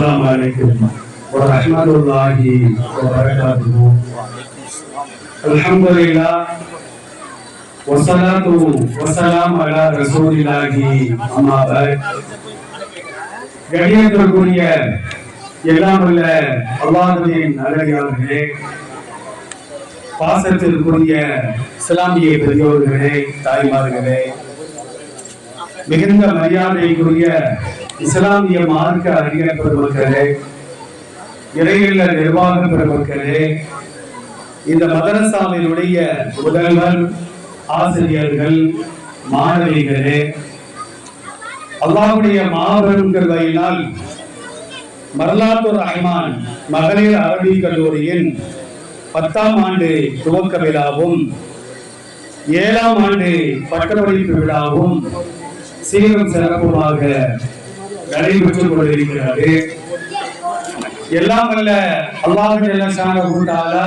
السلام عليكم ورحمة الله وبركاته الحمد لله والصلاة والسلام على رسول الله أما بعد கணியத்திற்குரிய எல்லாம் உள்ள அல்லாஹுவின் நல்லடியார்களே பாசத்திற்குரிய இஸ்லாமிய பெரியோர்களே தாய்மார்களே மிகுந்த மரியாதைக்குரிய இஸ்லாமிய மார்க்க அறிஞர் பெருமக்களே இறையில நிர்வாக பெருமக்களே இந்த மதரசாவினுடைய முதல்வர் ஆசிரியர்கள் மாணவிகளே அல்லாவுடைய மாபெரும் கருவையினால் மரலாத்தூர் ரஹ்மான் மகளிர் அரபி கல்லூரியின் பத்தாம் ஆண்டு துவக்க விழாவும் ஏழாம் ஆண்டு பட்டப்படிப்பு விழாவும் சீரும் சிறப்புமாக நடைபெற்றுக் கொண்டிருக்கிறது. எல்லாம் வல்ல அல்லாஹ் உண்டாலா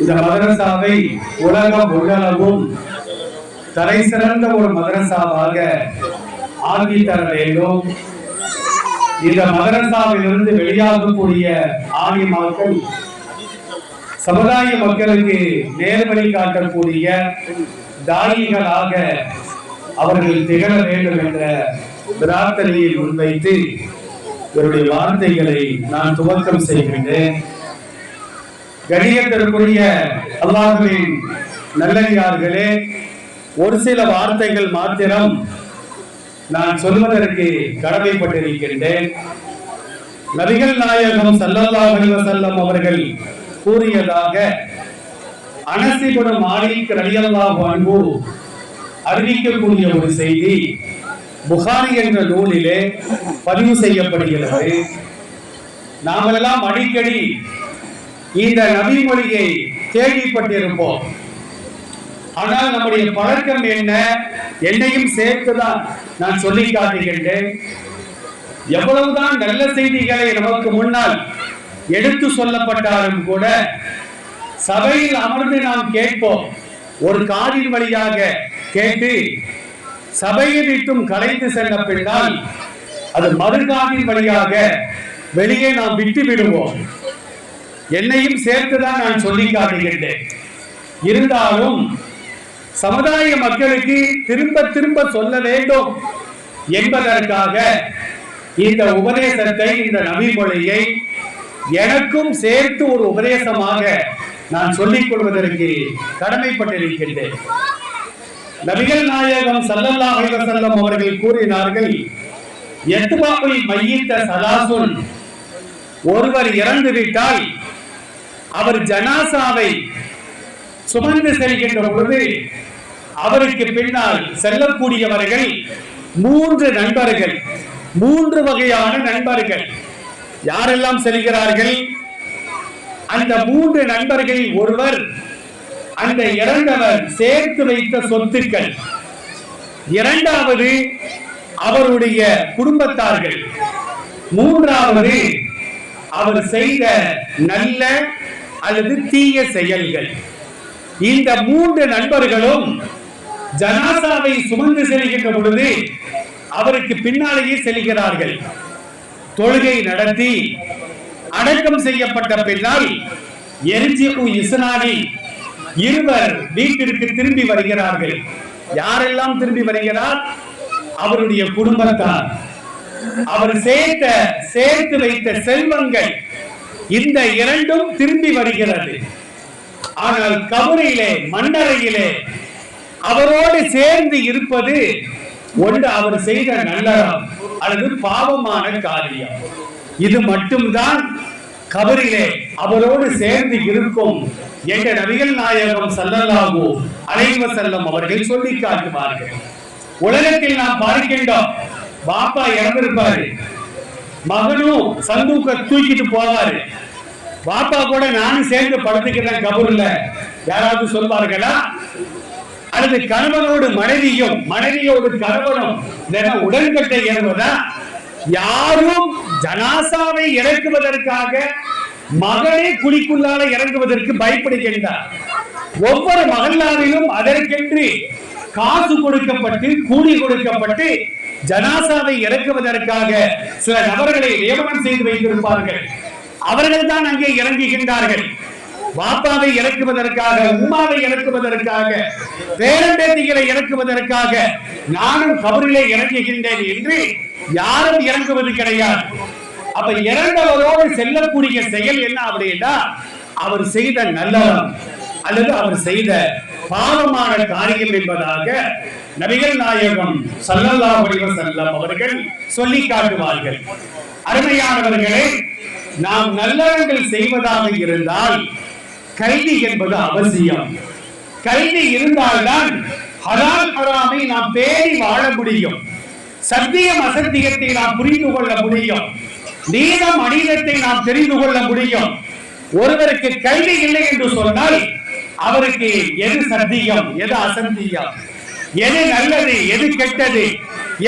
இந்த மதரசாவை உலகம் உள்ளளவும் தலை சிறந்த ஒரு மதரசாவாக ஆக்கி தர வேண்டும். இந்த மதரசாவிலிருந்து வெளியாகக்கூடிய ஆலிமாக்கள் சமுதாய மக்களுக்கு நேர்வழி காட்டக்கூடிய தாயிகளாக அவர்கள் திகழ வேண்டும் என்ற பிரார்த்தனையை முன்வைத்து இவருடைய வார்த்தைகளை நான் துவக்கம் செய்கின்றேன். கணியத்திற்குரிய அல்லாஹுவின் நல்லடியார்களே ஒரு சில வார்த்தைகள் மாத்திரம் நான் சொல்வதற்கு கடமைப்பட்டிருக்கின்றேன். நபிகள் நாயகம் ஸல்லல்லாஹு செல்லம் அவர்கள் கூறியதாக அனசிபுரம் மாலிக் ரலியல்லாஹு அன்ஹு அறிவிக்கக்கூடிய ஒரு செய்தி புகாரி என்ற நூலிலே பதிவு செய்யப்படுகிறது. நாமெல்லாம் அடிக்கடி இந்த நபி மொழியை கேள்விப்பட்டிருப்போம். ஆனால் நம்முடைய பழக்கம் என்ன? என்னையும் சேர்த்துதான் நான் சொல்லி காட்டுகின்றேன். எவ்வளவுதான் நல்ல செய்திகளை நமக்கு முன்னால் எடுத்து சொல்லப்பட்டாலும் கூட சபையில் அமர்ந்து நாம் கேட்போம். ஒரு காரின் வழியாக கேட்டு சபையை விட்டும் கலைந்து சென்ற பின்னால் அது மறுகாதின் வழியாக வெளியே நாம் விட்டு விடுவோம். என்னையும் சேர்த்துதான் நான் சொல்லி காட்டுகின்றேன். இருந்தாலும் சமுதாய மக்களுக்கு திரும்ப திரும்ப சொல்ல வேண்டும் என்பதற்காக இந்த உபதேசத்தை இந்த நபிமொழியை எனக்கும் சேர்த்து ஒரு உபதேசமாக நான் சொல்லிக் கொள்வதற்கு கடமைப்பட்டிருக்கின்றேன். நபிகள் நாயகம் சல்லல்லா அலைஹி அவர்கள் கூறினார்கள் எத்பாவுல் மையித்த சலாசுன். ஒருவர் இறந்து விட்டால் அவர் ஜனாசாவை சுமந்து செல்கின்ற பொழுது அவருக்கு பின்னால் செல்லக்கூடியவர்கள் மூன்று நண்பர்கள் மூன்று வகையான நண்பர்கள். யாரெல்லாம் செல்கிறார்கள்? அந்த மூன்று நண்பர்களில் ஒருவர் அந்த இறந்தவர் சேர்த்து வைத்த சொத்துக்கள். இரண்டாவது அவருடைய குடும்பத்தார்கள். மூன்றாவது அவர் செய்த நல்ல அல்லது தீய செயல்கள். இந்த மூன்று நண்பர்களும் ஜனாசாவை சுமந்து செல்கின்ற பொழுது அவருக்கு பின்னாலேயே செல்கிறார்கள். தொழுகை நடத்தி அடக்கம் செய்யப்பட்ட பின்னால் எரிஜிகு இஸ்னானி இருவர் வீட்டிற்கு திரும்பி வருகிறார்கள். யாரெல்லாம் திரும்பி வருகிறார்? அவருடைய குடும்பத்தார். அவர் சேர்த்த சேர்த்து வைத்த செல்வங்கள் இந்த இரண்டும் திரும்பி வருகிறது. ஆனால் கபரிலே மண்ணறையிலே அவரோடு சேர்ந்து இருப்பது ஒன்று அவர் செய்த நல்லறம் அல்லது பாவமான காரியம். இது மட்டும்தான் கபரிலே அவரோடு சேர்ந்து இருக்கும் என்ற நபிகள் நாயகம் ஸல்லல்லாஹு அலைவ செல்லம் அவர்கள் சொல்லி காட்டுவார்கள். உலகத்தில் நாம் பார்க்கின்றோம் பாப்பா இறந்திருப்பாரு. மகனும் சந்தூக்க தூக்கிட்டு போவாரு. பாப்பா கூட நானும் சேர்ந்து படுத்துக்கிறேன் கபூர்ல. யாராவது சொல்வார்களா? அல்லது கணவனோடு மனைவியும் மனைவியோடு கணவனும் உடன்கட்டை ஏறுவதா? யாரும் ஜனாசாவை இறக்குவதற்காக மகனே குழிக்குள்ளால இறங்குவதற்கு பயப்படுகின்றார். ஒவ்வொரு மகல்லாவிலும் அதற்கென்று காசு கொடுக்கப்பட்டு கூலி கொடுக்கப்பட்டு ஜனாசாவை இறக்குவதற்காக சில நபர்களை நியமனம் செய்து வைத்திருப்பார்கள். அவர்கள் தான் அங்கே இறங்குகின்றார்கள். பாப்பாவை இறக்குவதற்காக உம்மாவை இறக்குவதற்காக பேரம்பேத்திகளை இறக்குவதற்காக நானும் கபரிலே இறங்குகின்றேன் என்று யாரும் இறங்குவது கிடையாது. அப்ப இறந்தவரோடு செல்லக்கூடிய செயல் என்ன அப்படின்னா அவர் செய்த நல்லறம் அல்லது அவர் செய்த பாவமான காரியம் என்பதாக நபிகள் நாயகம் ஸல்லல்லாஹு செல்லம் அவர்கள் சொல்லி காட்டுவார்கள். அருமையானவர்களே நாம் நல்லவங்கள் செய்வதாக இருந்தால் கல்வி என்பது அவசியம். கல்வி இருந்தால்தான் ஹலால் ஹராமை நாம் பேணி வாழ முடியும். சத்தியம் அசத்தியத்தை நாம் புரிந்து கொள்ள முடியும். நீதம் அநீதத்தை நாம் தெரிந்து கொள்ள முடியும். ஒருவருக்கு கல்வி இல்லை என்று சொன்னால் அவருக்கு எது சத்தியம் எது அசத்தியம்? எது நல்லது எது கெட்டது?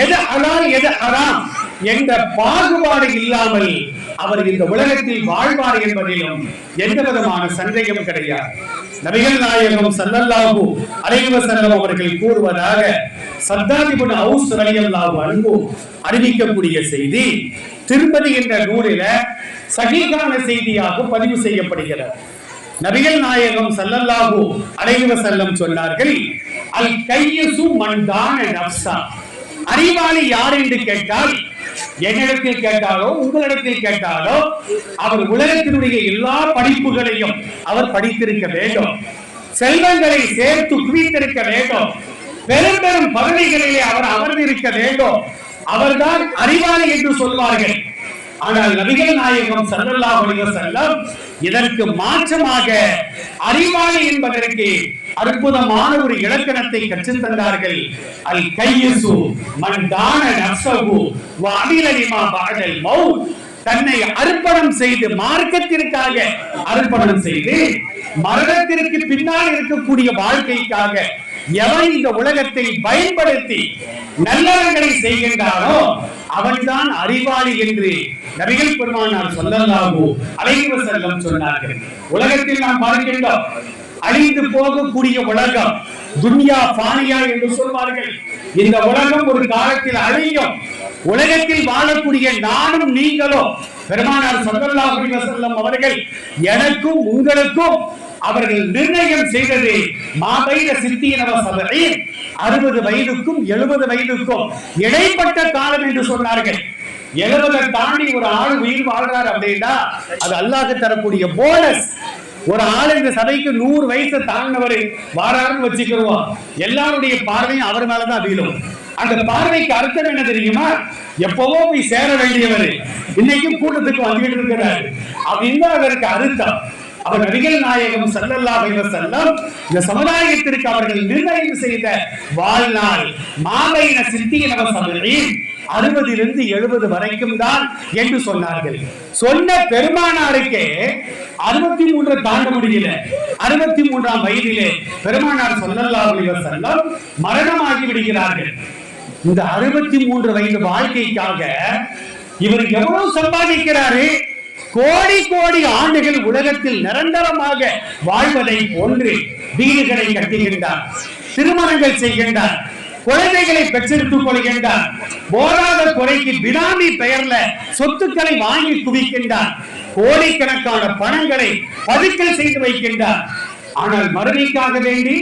எது அலால் எது அறாம் எந்த பாகுபாடு இல்லாமல் அவர் இந்த உலகத்தில் வாழ்வார் என்பதிலும் எந்த விதமான சந்தேகம் கிடையாது. நபிகள் நாயகம் சல்லல்லாஹு அலைஹி வஸல்லம் அவர்கள் கூறுவதாக சத்தாதிபுன் அவுஸ் ரலியல்லாஹு அன்ஹு அறிவிக்கக்கூடிய செய்தி திருப்பதி என்ற நூலில சகிகான செய்தியாக பதிவு செய்யப்படுகிறது. நபிகள் நாயகம் சல்லல்லாஹு அலைஹி வஸல்லம் சொன்னார்கள் அல் கையசு மன்தான நஃப்ஸா. அறிவாளி யார் என்று கேட்டால் என்னிடத்தில் கேட்டாலோ உங்களிடத்தில் கேட்டாலோ அவர் உலகத்தினுடைய எல்லா படிப்புகளையும் அவர் படித்திருக்க வேண்டும். செல்வங்களை சேர்த்து குவித்திருக்க வேண்டும். பெரும் பெரும் பதவிகளிலே அவர் அமர்ந்திருக்க வேண்டும். அவர்தான் அறிவாளி என்று சொல்வார்கள். ஆனால் நபிகள் நாயகம் ஸல்லல்லாஹு அலைஹி வஸல்லம் இதற்கு மாற்றமாக அறிவாளி என்பதற்கு அற்புதமான ஒரு இலக்கணத்தை கற்றுத் தந்தார்கள். அல் கையசு மன் தான நஃப்ஸஹு பாடல் மௌ தன்னை அர்ப்பணம் செய்து மார்க்கத்திற்காக அர்ப்பணம் செய்து மரணத்திற்கு பின்னால் இருக்கக்கூடிய வாழ்க்கைக்காக எவன் இந்த உலகத்தை பயன்படுத்தி நல்லவங்களை செய்கின்றானோ அவன்தான் அறிவாளி என்று நபிகள் பெருமானார் சொல்லலாகோ அழைப்பு செல்லம் சொன்னார்கள். உலகத்தில் நாம் பார்க்கின்றோம் அழிந்து போகக்கூடிய உலகம் துன்யா பானியா என்று சொல்வார்கள். இந்த உலகம் ஒரு காலத்தில் அழியும். உலகத்தில் வாழக்கூடிய நானும் நீங்களும் பெருமானார் ஸல்லல்லாஹு செல்லம் அவர்கள் எனக்கும் உங்களுக்கும் அவர்கள் நிர்ணயம் செய்தது மாபைர சித்தியனவ சபை அறுபது வயதுக்கும் எழுபது வயதுக்கும் இடைப்பட்ட காலம் என்று சொன்னார்கள். எழுபதை தாண்டி ஒரு ஆள் உயிர் வாழ்றார் அப்படின்னா அது அல்லாஹ் தரக்கூடிய போனஸ் ஒரு ஆள் இந்த சபைக்கு நூறு வயசு தாண்டினவர் வாராருன்னு வச்சுக்கிறோம் எல்லாருடைய பார்வையும் அவர் மேலதான் வீழும். அந்த பார்வைக்கு அர்த்தம் என்ன தெரியுமா? எப்பவோ போய் சேர வேண்டியவர். இன்னைக்கும் கூட்டத்துக்கு வந்துகிட்டு இருக்கிறார். அப்படின்னு அதற்கு அர்த்தம்? அவர் நபிகள் நாயகம் சல்லல்லா அலைஹி இந்த சமுதாயத்திற்கு அவர்கள் நிர்ணயம் செய்த வாழ்நாள் மாலையின சித்தியினவ சபையில் அறுபதிலிருந்து எழுபது வரைக்கும் தான் என்று சொன்னார்கள். சொன்ன பெருமானாருக்கே அறுபத்தி மூன்று தாண்ட முடியல. அறுபத்தி மூன்றாம் வயதிலே பெருமானார் சொல்லல்லா அலைஹி வஸல்லம் மரணமாகி விடுகிறார்கள். இந்த அறுபத்தி மூன்று வயது வாழ்க்கைக்காக இவர் எவ்வளவு சம்பாதிக்கிறாரு? கோடி கோடி ஆண்டுகள் உலகத்தில் நிரந்தரமாக வாழ்வதை போன்று வீடுகளை கட்டுகின்றார் திருமணங்கள் செய்கின்றார் குழந்தைகளை பெற்றெடுத்துக் கொள்கின்றார் போராத குறைக்கு பினாமி பெயர்ல சொத்துக்களை வாங்கி குவிக்கின்றார் கோடிக்கணக்கான பணங்களை பதுக்கல் செய்து வைக்கின்றார். ஆனால் மறுமைக்காக வேண்டி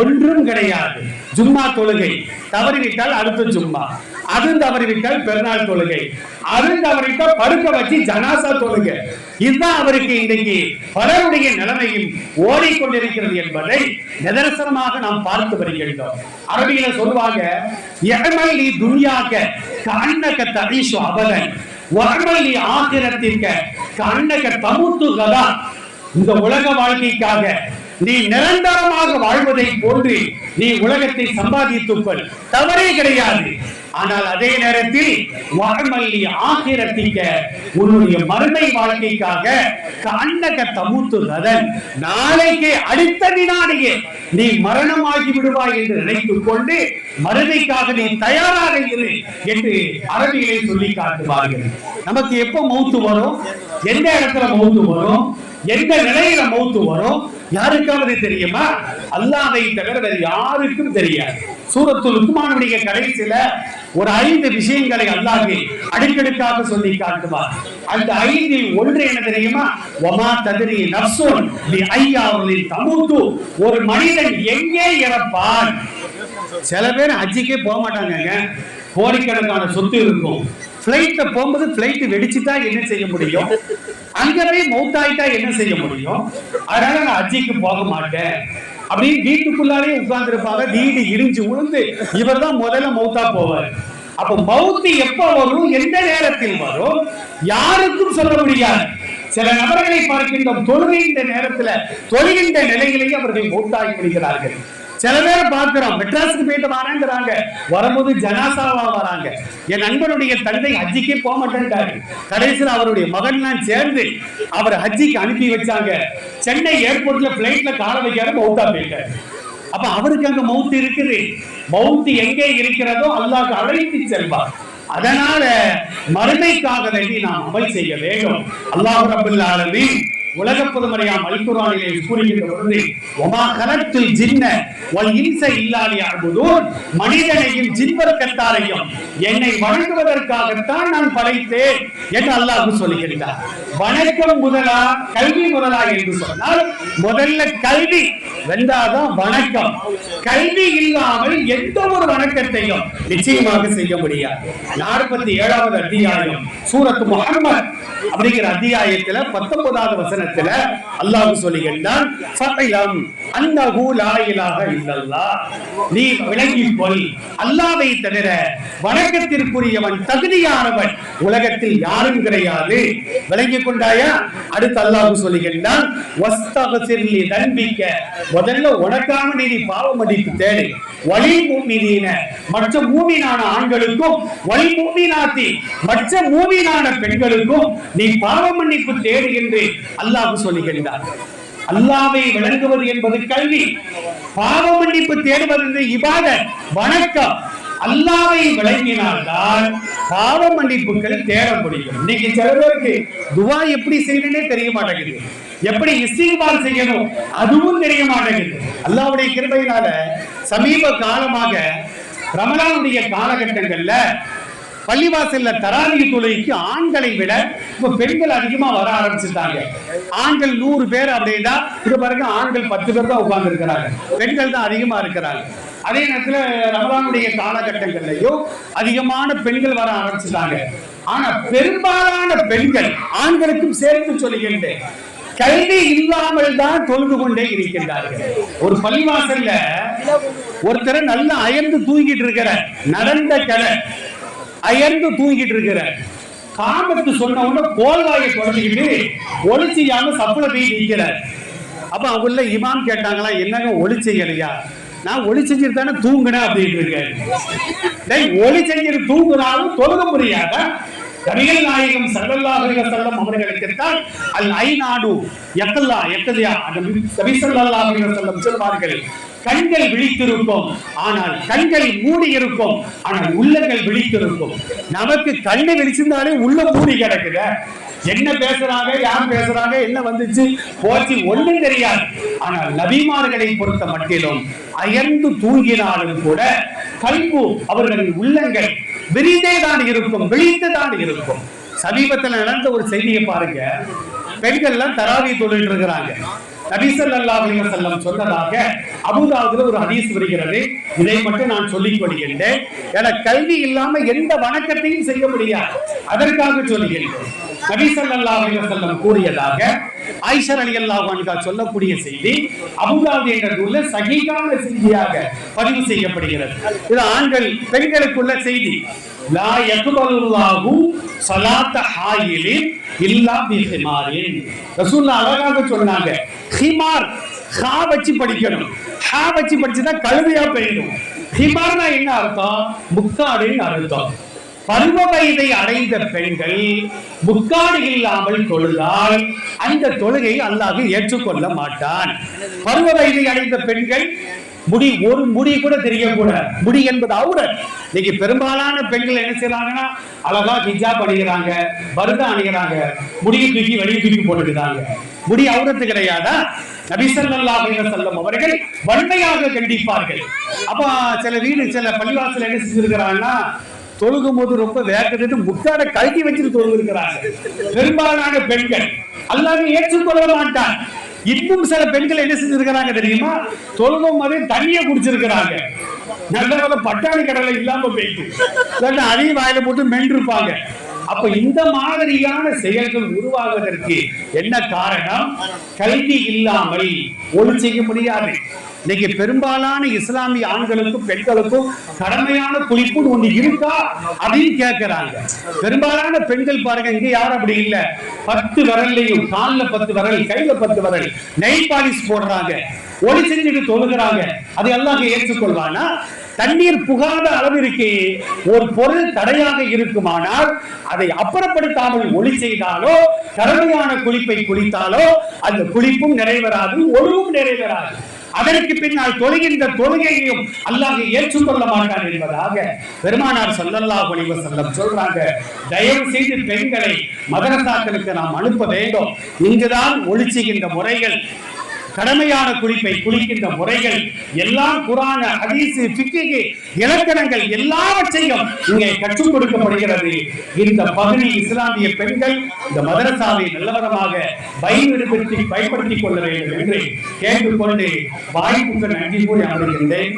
ஒன்றும் கிடையாது. ஜும்மா தொழுகை. தவறிவிட்டால் அடுத்த ஜும்மா. அது பெருநாள் தொழுகை. அது படுக்க வச்சு ஜனாசா தொழுகை. இதுதான் அவருக்கு இன்றைக்கு பலருடைய நிலைமையும் ஓடிக்கொண்டிருக்கிறது என்பதை நிதர்சனமாக நாம் பார்த்து வருகின்றோம். அரபியில சொல்லுவாங்க எமல் நீ துன்யாக்க கண்ணக்க தரீஷு அபதன். வர்மல் நீ ஆகிரத்திற்க கண்ணக்க தமுத்து கதா. இந்த உலக வாழ்க்கைக்காக நீ நிரந்தரமாக வாழ்வதை போன்று நீ உலகத்தை சம்பாதித்துக் கொள். தவறே கிடையாது. ஆனால் அதே நேரத்தில் வாழ்மல்லி ஆகிரத்திக்க உன்னுடைய மறுமை வாழ்க்கைக்காக கண்ணக தமுத்து கதன் நாளைக்கு அடுத்த வினாடியே நீ மரணமாகி விடுவாய் என்று நினைத்துக் கொண்டு மறுமைக்காக நீ தயாராக இரு என்று அரபிகளை சொல்லி காட்டுவார்கள். நமக்கு எப்ப மௌத்து வரும்? எந்த இடத்துல மௌத்து வரும்? எந்த நிலையில மௌத்து வரும்? யாருக்காவது தெரியுமா? அல்லாதை தவிர வேறு யாருக்கும் தெரியாது. சூரத்துல் லுக்மானுடைய கடைசியில ஒரு ஐந்து விஷயங்களை அல்லாஹே அடுக்கடுக்காக சொல்லி காட்டுவார். அந்த ஐந்து ஒன்று என்ன தெரியுமா? ஒமா ததிரி நப்சோன் பி ஐயாவுலின் தமுத்து. ஒரு மனிதன் எங்கே இறப்பான்? சில பேர் அஜிக்கே போக மாட்டாங்க கோடிக்கணக்கான சொத்து இருக்கும். பிளைட்ல போகும்போது பிளைட் வெடிச்சுட்டா என்ன செய்ய முடியும்? அங்க போய் ஆயிட்டா என்ன செய்ய முடியும்? அதனால நான் அஜிக்கு போக மாட்டேன். அப்படின்னு வீட்டுக்குள்ளாலே உட்கார்ந்து இருப்பாங்க வீடு இடிஞ்சு உளுந்து இவர் தான் முதல்ல மௌத்தா போவார். அப்ப மவுத்து எப்ப வரும்? எந்த நேரத்தில் வரும்? யாருக்கும் சொல்ல முடியாது. சில நபர்களை பார்க்கின்றோம் தொழுகின்ற நேரத்துல தொழுகின்ற நிலையிலேயே அவர்கள் மௌத்தாகி விடுகிறார்கள். சில பேர் பார்க்கிறோம். மெட்ராஸுக்கு போயிட்டு வராங்கிறாங்க. வரும்போது ஜனாசாவா வராங்க. என் நண்பனுடைய தந்தை ஹஜ்ஜிக்கே போக மாட்டேன்ட்டாரு. கடைசியில் அவருடைய மகன்லாம் சேர்ந்து அவர் ஹஜ்ஜிக்கு அனுப்பி வச்சாங்க. சென்னை ஏர்போர்ட்ல பிளைட்ல கால வைக்காத மௌத்தா போயிட்டாரு. அப்ப அவருக்கு அங்க மவுத்து இருக்குது. மவுத்து எங்கே இருக்கிறதோ அல்லாஹ் அழைத்து செல்வார். அதனால மறுமைக்காக வேண்டி நாம் அமல் செய்ய வேண்டும். அல்லாஹ் ரபுல் உலக பொதுமறையாம் அல்குரானிலே கூறுகின்ற பொழுது ஒமா கலத்தில் ஜின்ன வல் இன்ச இல்லாலி அழுதும் மனிதனையும் ஜின்வர்க்கத்தாரையும் என்னை வணங்குவதற்காகத்தான் நான் படைத்தேன் என்று அல்லாஹ் சொல்லுகின்றார். வணக்கம் முதலா கல்வி முதலா என்று சொன்னால் முதல்ல கல்வி வென்றாதான் வணக்கம். கல்வி இல்லாமல் எந்த ஒரு வணக்கத்தையும் நிச்சயமாக செய்ய முடியாது. நாற்பத்தி ஏழாவது அத்தியாயம் சூரத் முஹம்மத் அப்படிங்கிற அத்தியாயத்துல பத்தொன்பதாவது வசனத்துல அல்லாஹ் சொல்லுகின்றான் ஃபஅலம் அன்னஹு லா இலாஹ இல்லல்லாஹ். நீ விளங்கிக் கொள் அல்லாஹ்வை தவிர வணக்கத்திற்குரியவன் தகுதியானவன் உலகத்தில் யாரும் கிடையாது. விளங்கி கொண்டாயா? அடுத்து அல்லாஹ் சொல்லுகின்றான் வஸ்தகசிர் லி தன்பிக்க. முதல்ல உனக்காக நீ பாவ மதிப்பு தேடு. வழி மூமினீன மற்ற மூமினான ஆண்களுக்கும் வழி மூமினாத்தி மற்ற மூமினான பெண்களுக்கும் நீ பாவ மன்னிப்பு தேடு என்று அல்லாஹ் சொல்லுகின்றார் அல்லாவை விளங்குவது என்பது கல்வி. பாவ மன்னிப்பு தேடுவது என்று இபாதத் வணக்கம். அல்லாவை விளங்கினால்தான் பாவ மன்னிப்புகள் தேட முடியும் இன்னைக்கு சில பேருக்கு துவா எப்படி செய்யணும்னே தெரிய மாட்டேங்குது. எப்படி இஸ்திக்பார் செய்யணும் அதுவும் தெரிய மாட்டேங்குது. அல்லாவுடைய கிருபையினால சமீப காலமாக ரமலானுடைய காலகட்டங்கள்ல பள்ளிவாசல்ல தராவி தொழுகைக்கு ஆண்களை விட இப்ப பெண்கள் அதிகமா வர ஆரம்பிச்சுட்டாங்க. ஆண்கள் நூறு பேர் அப்படின்னா இது பாருங்க ஆண்கள் பத்து பேர் தான் உட்கார்ந்து இருக்கிறாங்க பெண்கள் தான் அதிகமா இருக்கிறாங்க. அதே நேரத்துல ரமலானுடைய காலகட்டங்கள்லயும் அதிகமான பெண்கள் வர ஆரம்பிச்சுட்டாங்க. ஆனா பெரும்பாலான பெண்கள் ஆண்களுக்கும் சேர்த்து சொல்லுகின்றேன் கல்வி இல்லாமல் தான் தொழுது கொண்டே இருக்கின்றார்கள். ஒரு பள்ளிவாசல்ல ஒருத்தரை நல்லா அயர்ந்து தூங்கிட்டு இருக்கிற நடந்த கலை அயர்ந்து தூங்கிட்டு இருக்கிற காமத்து சொன்ன உடனே கோல்வாயை தொடங்கிட்டு ஒளிச்சியாம சப்புல போய் நிற்கிறார் அப்ப அவங்கள இமாம் கேட்டாங்களா என்னங்க ஒளி நான் ஒளி செஞ்சுட்டு தானே தூங்கினேன் அப்படின்னு இருக்காரு. ஒளி செஞ்சுட்டு தூங்குனாலும் தொழுக முடியாத? நபிகள் நாயகம் ஸல்லல்லாஹு செல்லம் அவர்களுக்குத்தான் அல் ஐநாடு யக்கல்லா யக்கதியா நபி ஸல்லல்லாஹு அலைஹி வஸல்லம் சொல்வார்கள் கண்கள் விழித்திருக்கும் ஆனால் கண்கள் மூடி இருக்கும் ஆனால் உள்ளங்கள் விழித்திருக்கும். நமக்கு கண்ணை விழிச்சிருந்தாலே உள்ள மூடி கிடக்குத. என்ன பேசுறாங்க யார் பேசுறாங்க என்ன வந்துச்சு போச்சு ஒன்றும் தெரியாது. ஆனால் நபிமார்களை பொறுத்த மட்டிலும் அயர்ந்து தூங்கினாலும் கூட கல்பு அவர்களின் உள்ளங்கள் விரிந்தே தான் இருக்கும் விழித்து தான் இருக்கும். சமீபத்தில் நடந்த ஒரு செய்தியை பாருங்க. பெண்கள்லாம் தராவி தொழில் இருக்கிறாங்க. நபிசல்லாஹு அலைஹி வஸல்லம் சொன்னதாக அபுதாபுல ஒரு ஹதீஸ் வருகிறது. இதை மட்டும் நான் சொல்லிக் கொள்கின்றேன் என கல்வி இல்லாம எந்த வணக்கத்தையும் செய்ய முடியாது. அதற்காக சொல்லுகின்றேன் நபி ஸல்லல்லாஹு அலைஹி வஸல்லம் கூறியதாக ஆயிஷா ரலியல்லாஹு அன்ஹா சொல்லக்கூடிய செய்தி அபுதாபி என்ற நூல்ல சகிகான செய்தியாக பதிவு செய்யப்படுகிறது. இது ஆண்கள் பெண்களுக்குள்ள செய்தி. லா யக்பலுல்லாஹு ஸலாத்த ஹாயிலின் இல்லா பி ஹிமாரின் அழகாக சொன்னாங்க. ஹிமார் ஹா வச்சு படிக்கணும். ஹா வச்சு படிச்சுதான் கழுதையா பெய்யணும் ஹிமார்னா என்ன அர்த்தம்? முக்காடுன்னு அர்த்தம். பருவ வயதை அடைந்த பெண்கள் முக்காடு இல்லாமல் தொழுதால் அந்த தொழுகை அல்லாஹ் ஏற்றுக்கொள்ள மாட்டான். பருவ வயதை அடைந்த பெண்கள் முடி ஒரு முடி கூட தெரியக்கூடாது முடி என்பது அவுரத் இன்னைக்கு பெரும்பாலான பெண்கள் என்ன செய்யறாங்கன்னா அழகா ஹிஜாப் அணிகிறாங்க பருதா அணிகிறாங்க முடியை தூக்கி வெளியே தூக்கி போட்டுக்கிறாங்க. முடி அவுரத்து கிடையாதா? நபி செல்லும் அவர்கள் வன்மையாக கண்டிப்பார்கள். அப்ப சில வீடு சில பள்ளிவாசல் என்ன செஞ்சிருக்கிறாங்கன்னா தொழுகும் போது ரொம்ப வேகத்துட்டு முக்காட கழட்டி வச்சுட்டு தொழுகிறாங்க பெரும்பாலான பெண்கள் அல்லாஹ் ஏற்றுக்கொள்ள மாட்டார். இன்னும் சில பெண்கள் என்ன செஞ்சிருக்கிறாங்க தெரியுமா? தொழுகும் மாதிரி தண்ணிய குடிச்சிருக்கிறாங்க. நல்ல பட்டாணி கடலை இல்லாம போயிட்டு. அதையும் வாயில போட்டு மென்றிருப்பாங்க அப்ப இந்த மாதிரியான செயல்கள் உருவாகுவதற்கு என்ன காரணம்? கல்வி இல்லாமல் ஒளி செய்ய முடியாது. இன்னைக்கு பெரும்பாலான இஸ்லாமிய ஆண்களுக்கும் பெண்களுக்கும் கடமையான குறிப்பு ஒண்ணு இருக்கா அப்படின்னு கேட்கிறாங்க பெரும்பாலான பெண்கள் பாருங்க இங்க யாரும் அப்படி இல்ல. பத்து விரல்லையும் கால்ல பத்து விரல் கையில பத்து விரல் நெய் பாலிஷ் போடுறாங்க. ஒளி செஞ்சுட்டு தொழுகிறாங்க. அதை எல்லாம் ஏற்றுக்கொள்வானா? தண்ணீர் புகாத அளவிற்கு ஒரு பொருள் தடையாக இருக்குமானால் அதை அப்புறப்படுத்தாமல் ஒளி செய்தாலோ கடமையான குளிப்பை குளித்தாலோ அந்த குளிப்பும் நிறைவேறாது ஒழுவும் நிறைவேறாது. அதற்கு பின்னால் தொழுகின்ற தொழுகையையும் அல்லாஹ் ஏற்றுக்கொள்ள மாட்டார் என்பதாக பெருமானார் சொல்லல்லா ஒளிவ செல்லம் சொல்றாங்க. தயவு செய்து பெண்களை மதரசாக்களுக்கு நாம் அனுப்ப வேண்டும். இங்குதான் ஒளி செய்கின்ற முறைகள் கடமையான குளிப்பை குளிக்கின்ற முறைகள் எல்லாம் குரான ஹதீசு பிக்கு இலக்கணங்கள் எல்லாவற்றையும் இங்கே கற்றுக் கொடுக்கப்படுகிறது. இந்த பகுதி இஸ்லாமிய பெண்கள் இந்த மதரசாவை நல்லவரமாக பயன்படுத்தி பயன்படுத்திக் கொள்ள வேண்டும் என்று கேட்டுக்கொண்டு வாய்ப்புக்கு நன்றி கூறி அமர்கின்றேன்